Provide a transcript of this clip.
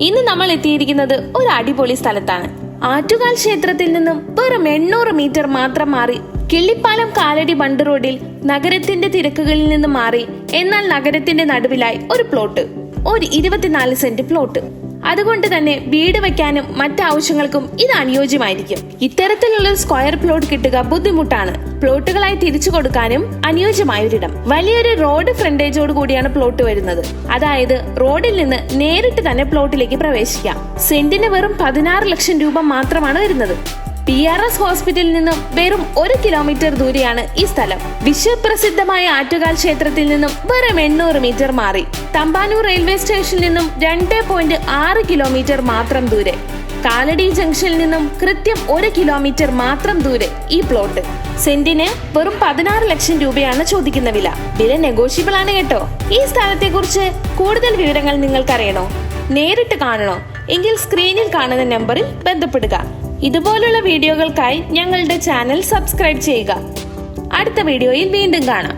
ഇന്ന് നമ്മൾ എത്തിയിരിക്കുന്നത് ഒരു അടിപൊളി സ്ഥലത്താണ്. ആറ്റുകാൽ ക്ഷേത്രത്തിൽ നിന്നും വെറും എണ്ണൂറ് മീറ്റർ മാത്രം മാറി കിള്ളിപ്പാലം കാലടി ബണ്ട് റോഡിൽ നഗരത്തിന്റെ തിരക്കുകളിൽ നിന്ന് മാറി എന്നാൽ നഗരത്തിന്റെ നടുവിലായി ഒരു പ്ലോട്ട് ഒരു ഇരുപത്തിനാല് സെന്റ് പ്ലോട്ട്. അതുകൊണ്ട് തന്നെ വീട് വെക്കാനും മറ്റാവശ്യങ്ങൾക്കും ഇത് അനുയോജ്യമായിരിക്കും. ഇത്തരത്തിലുള്ള സ്ക്വയർ പ്ലോട്ട് കിട്ടുക ബുദ്ധിമുട്ടാണ്. പ്ലോട്ടുകളായി തിരിച്ചു കൊടുക്കാനും അനുയോജ്യമായ ഒരിടം വലിയൊരു റോഡ് ഫ്രണ്ടേജോട് കൂടിയാണ് പ്ലോട്ട് വരുന്നത്. അതായത് റോഡിൽ നിന്ന് നേരിട്ട് തന്നെ പ്ലോട്ടിലേക്ക് പ്രവേശിക്കാം. സെന്റിന് വെറും പതിനാറ് ലക്ഷം രൂപ മാത്രമാണ് വരുന്നത്. പി ആർ എസ് ഹോസ്പിറ്റലിൽ നിന്നും വെറും ഒരു കിലോമീറ്റർ ദൂരെയാണ് ഈ സ്ഥലം. വിശ്വപ്രസിദ്ധമായ ആറ്റുകാൽ ക്ഷേത്രത്തിൽ നിന്നും വെറും എണ്ണൂറ് മീറ്റർ മാറി. തമ്പാനൂർ റെയിൽവേ സ്റ്റേഷനിൽ നിന്നും രണ്ട് പോയിന്റ് ആറ് കിലോമീറ്റർ മാത്രം ദൂരെ. കാലടി ജംഗ്ഷനിൽ നിന്നും കൃത്യം ഒരു കിലോമീറ്റർ മാത്രം ദൂരെ ഈ പ്ലോട്ട് സെന്റിന് വെറും പതിനാറ് ലക്ഷം രൂപയാണ് ചോദിക്കുന്ന വില. വില നെഗോഷ്യബിൾ ആണ് കേട്ടോ. ഈ സ്ഥലത്തെ കുറിച്ച് കൂടുതൽ വിവരങ്ങൾ നിങ്ങൾക്കറിയണോ? നേരിട്ട് കാണണോ? എങ്കിൽ സ്ക്രീനിൽ കാണുന്ന നമ്പറിൽ ബന്ധപ്പെടുക. ഇതുപോലുള്ള വീഡിയോകൾക്കായി ഞങ്ങളുടെ ചാനൽ സബ്സ്ക്രൈബ് ചെയ്യുക. അടുത്ത വീഡിയോയിൽ വീണ്ടും കാണാം.